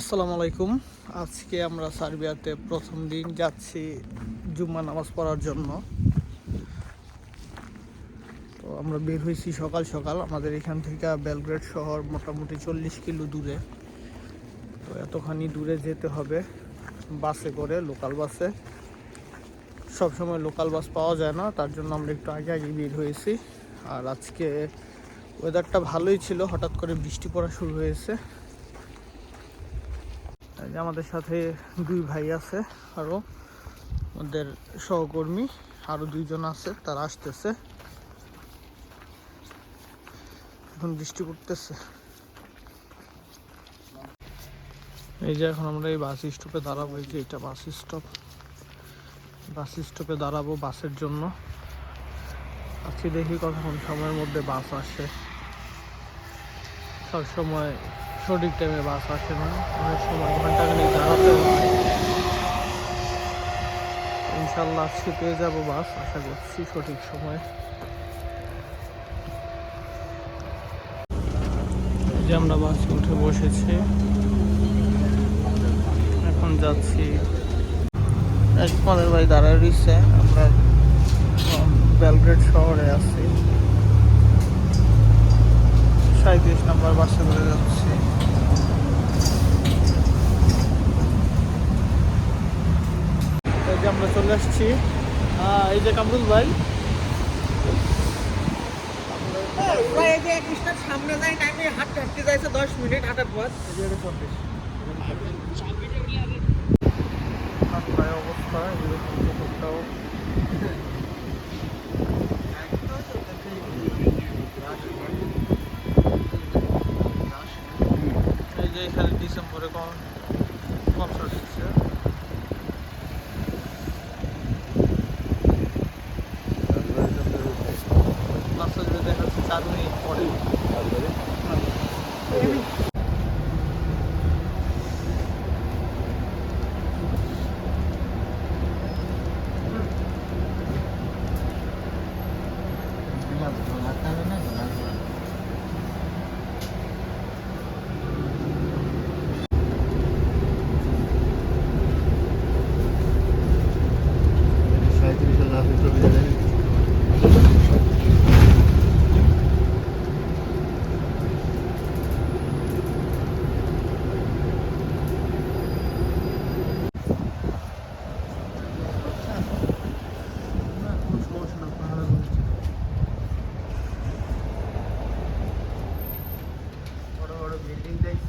আসসালামু আলাইকুম। আজকে আমরা সার্বিয়াতে প্রথম দিন যাচ্ছি জুম্মা নামাজ পড়ার জন্য। তো আমরা বের হয়েছি সকাল সকাল। আমাদের এখান থেকে বেলগ্রেড শহর মোটামুটি চল্লিশ কিলো দূরে। তো এতখানি দূরে যেতে হবে বাসে করে, লোকাল বাসে। সব সময় লোকাল বাস পাওয়া যায় না, তার জন্য আমরা একটু আগে আগে বের হয়েছি। আর আজকে ওয়েদারটা ভালোই ছিল, হঠাৎ করে বৃষ্টি পড়া শুরু হয়েছে। আমাদের সাথে দুই ভাই আছে আরও আমাদের সহকর্মী আরও দুইজন আছে, তারা আসতেছে। এখন বৃষ্টি পড়তেছে। এই যে এখন আমরা এই বাস স্টপে দাঁড়াবো, এই যে এটা বাস স্টপ বাস স্টপে দাঁড়াবো বাসের জন্য। আজকে দেখি কতক্ষণ সময়ের মধ্যে বাস আসে। সব সময় সঠিক টাইমে বাস আসে না। অনেক সময় ঘন্টাখানিক দাঁড়াতে হয়। ইনশাল্লাহ আজকে পেয়ে যাব বাস আশা করছি সঠিক সময়। যে আমরা বাসে উঠে বসেছি। এখন যাচ্ছি। আমাদের ভাই দাঁড়ায় রয়েছে। আমরা উম, বেলগ্রেড শহরে আছি। সাঁত্রিশ নাম্বার বাসে করে যাচ্ছি। যে আমরা চলে আসছি। এই যে কামরুল ভাই। সামনে যাই টাইমে হাঁটতে হাঁটতে যাইছে দশ মিনিট হাঁটার পর প্রায় অবস্থা এরকম পুকুরটাও এই যে এখানে ডিসেম্বরে কম কনসার্ট দিচ্ছে বাচ্চা যদি দেখা যাচ্ছে চার মিনিট পরে বড় বড় বিল্ডিং দেখছ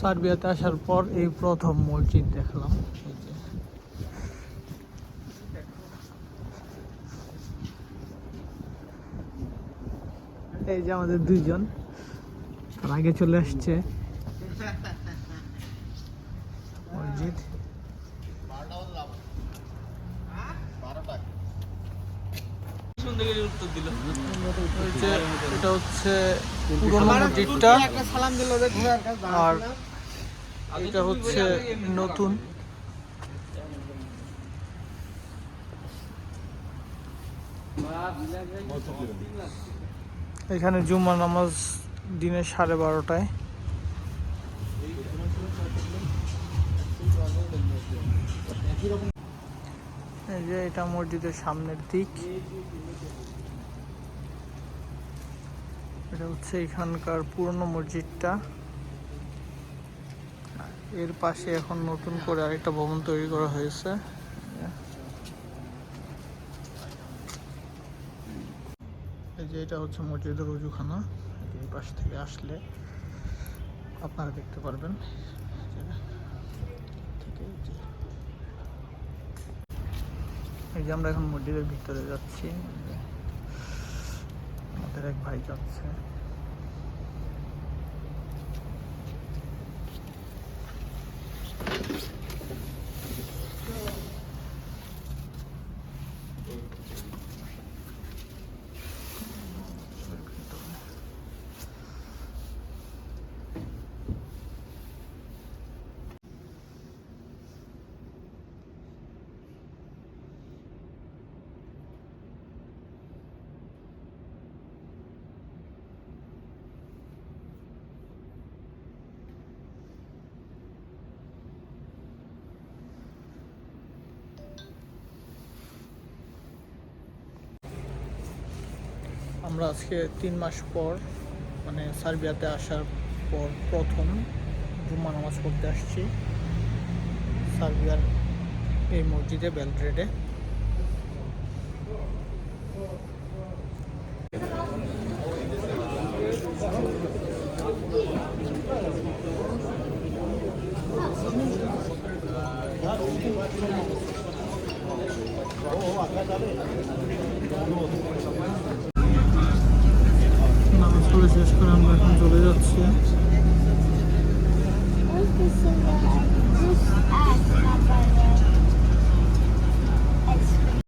সার্বিয়াতে আসার পর এই প্রথম মসজিদ দেখলাম। এই যে আমাদের দুইজন আগে চলে আসছে। মসজিদ। এটা হচ্ছে পুরোনো মসজিদটা আর এটা হচ্ছে নতুন। এখানে জুম্মা নামাজ দিনে সাড়ে বারোটায়। এই যে এটা মসজিদের সামনের দিক। এটা হচ্ছে এখানকার পুরনো মসজিদটা। এর পাশে এখন নতুন করে আরেকটা ভবন তৈরি করা হয়েছে। এই যে এটা হচ্ছে মসজিদের উজুখানা এই পাশ থেকে আসলে আপনারা দেখতে পারবেন। এই যে আমরা এখন মসজিদের ভিতরে যাচ্ছি। আমাদের এক ভাই যাচ্ছে। আমরা আজকে তিন মাস পর মানে সার্বিয়াতে আসার পর প্রথম জুম্মা নামাজ পড়তে আসছি। সার্বিয়ার এই মসজিদে, বেলগ্রেডে। নামাজ পড়ে শেষ করে আমরা এখন চলে যাচ্ছি।